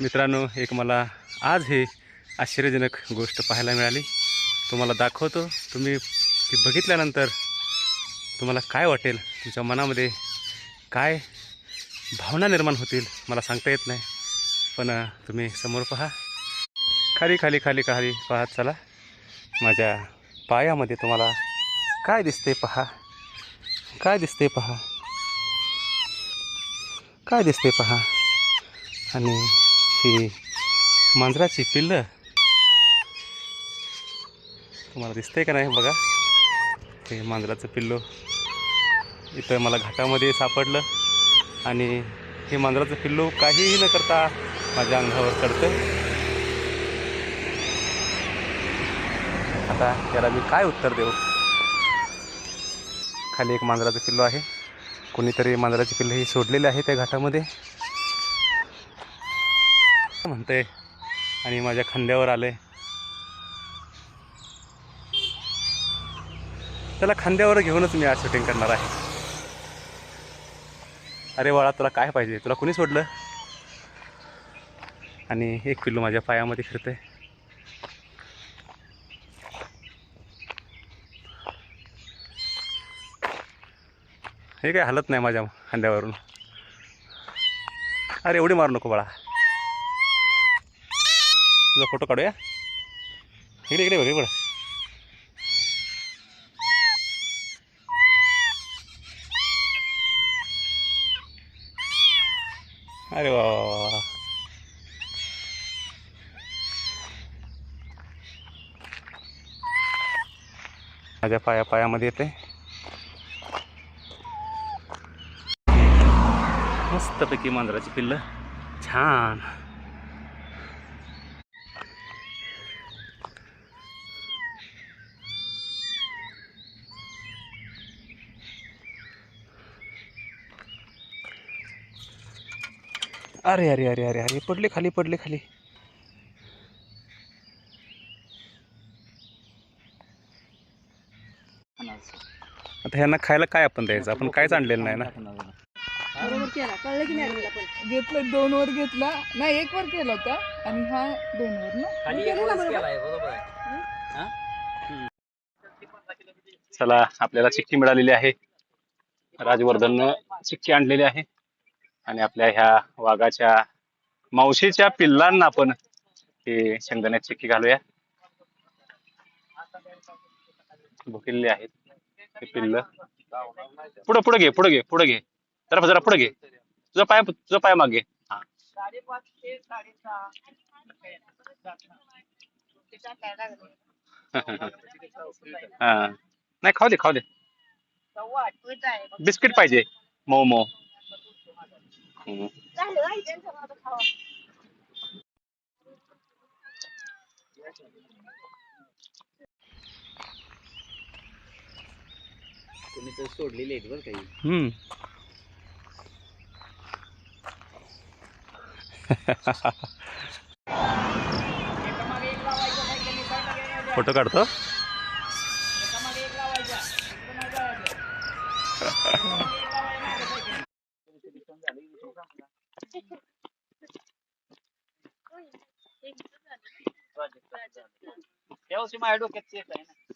मित्रांनो एक मला आज हे आश्चर्यजनक गोष्ट पाहायला मिळाली. तुम्हाला दाखवतो. तुम्ही ती बघितल्यानंतर तुम्हाला काय वाटेल? तुमच्या मनामध्ये काय भावना निर्माण होतील? मला सांगता येत नाही. पण तुम्ही समोर पहा. खाली खाली खाली खाली पाहत चला. माझ्या पायामध्ये तुम्हाला काय दिसते पहा. काय दिसते पहा. काय दिसते पहा. आणि हे मांजराची पिल्लं. तुम्हाला दिसतंय का नाही बघा? हे मांजराचं पिल्लू. इथं मला घाटामध्ये सापडलं आणि हे मांजराचं पिल्लू काहीही न करता माझ्या अंगावर चढतं आता त्याला मी काय उत्तर देऊ? खाली एक मांजराचं पिल्लू आहे. कोणीतरी मांजराची पिल्लं ही सोडलेली आहे त्या घाटामध्ये. म्हणते. आणि माझ्या खांद्यावर आले त्याला खांद्यावर घेऊनच मी आज शूटिंग करणार आहे. अरे बाळा तुला काय पाहिजे? तुला कोणी सोडलं? आणि एक पिल्लू माझ्या पायामध्ये फिरते हे काय हलत नाही माझ्या खांद्यावरून. अरे एवढी मारू नको बाळा. तुझा फोटो काढूया. इकडे इकडे बघ इकडे अरे वा वा. माझ्या पाया पायामध्ये येते. मस्तपैकी मांजराची पिल्लं. छान. अरे अरे अरे अरे अरे पडले खाली पडले खाली. आता ह्यांना खायला काय आपण द्यायचं? आपण कायच आणलेलं नाही ना. बरोबर केला. कळलं की नाही पण? घेतलं दोन वर घेतला. नाही एक वर केला होता आणि हा दोन वर ना. बरोबर. चला आपल्याला चिक्की मिळालेली आहे. राजवर्धननं चिक्की आणलेली आहे. आणि आपल्या ह्या वाघाच्या मावशीच्या पिल्लांना आपण हे शेंगदाण्यात चिक्की घालूया. भुकिल्ले आहेत हे पिल्ल. पुढं पुढं घे पुढं घे पुढं घे. जरा जरा पुढं घे. तुझा पाय तुझा पाय मागे. हा. नाही खाऊ दे खाऊ दे. बिस्किट पाहिजे. मऊ मऊ हम्म. तुम्ही तर सोडलेले आहेत बरं काही हम्म फोटो काढतो यावर्षी माझ्या डोक्यात तेच आहे ना